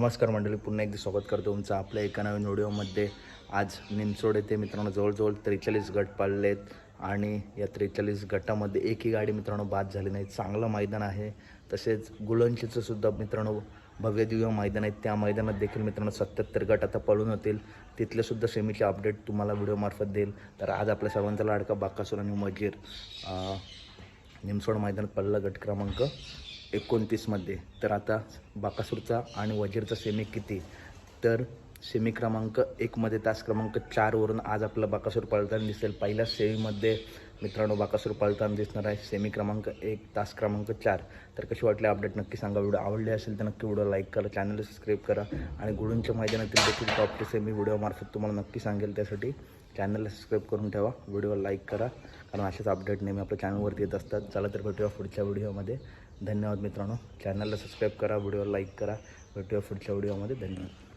नमस्कार मंडळी पुन्हा एकदा स्वागत करतो तुमचं आपल्या एका नवीन व्हिडिओमध्ये. आज निमसोड येथे मित्रांनो जवळजवळ त्रेचाळीस गट पाळलेत आणि या त्रेचाळीस गटामध्ये एकही गाडी मित्रांनो बाद झाली नाही. चांगलं मैदान आहे. तसेच गुळंचीचं सुद्धा मित्रांनो भव्य दिव्य मैदान आहे. त्या मैदानात देखील मित्रांनो सत्याहत्तर गट आता पळून होतील तिथल्यासुद्धा सेमीचे अपडेट तुम्हाला व्हिडिओमार्फत देईल. तर आज आपल्या सर्वांचा लाडका बाकासूर आणि मजीर निमसोड मैदानात पडला गट क्रमांक. एकोणतीसमध्ये तर आता बाकासूरचा आणि वजीरचा सेमी किती? तर सेमी क्रमांक एकमध्ये तास क्रमांक चारवरून आज आपला बाकासूर पळताना दिसेल. पहिल्या सेमीमध्ये मित्रांनो बाकासूर पळताना दिसणार आहे. सेमी क्रमांक एक तास क्रमांक चार. तर कशी वाटली अपडेट नक्की सांगा. व्हिडिओ आवडले असेल तर नक्की व्हिडिओ लाईक करा चॅनलला सबस्क्राईब करा आणि गुळूंच्या मैदानातील देखील टॉपचे सेमी व्हिडिओमार्फत तुम्हाला नक्की सांगेल. त्यासाठी चॅनलला सबस्क्राईब करून ठेवा व्हिडिओ लाईक करा. कारण असेच अपडेट नेहमी आपल्या चॅनलवरती येत असतात. चला तर भेटूया पुढच्या व्हिडिओमध्ये धन्यवाद मित्रांनो. चॅनलला सबस्क्राईब करा व्हिडिओ लाईक करा. भेटूया पुढच्या व्हिडिओमध्ये धन्यवाद.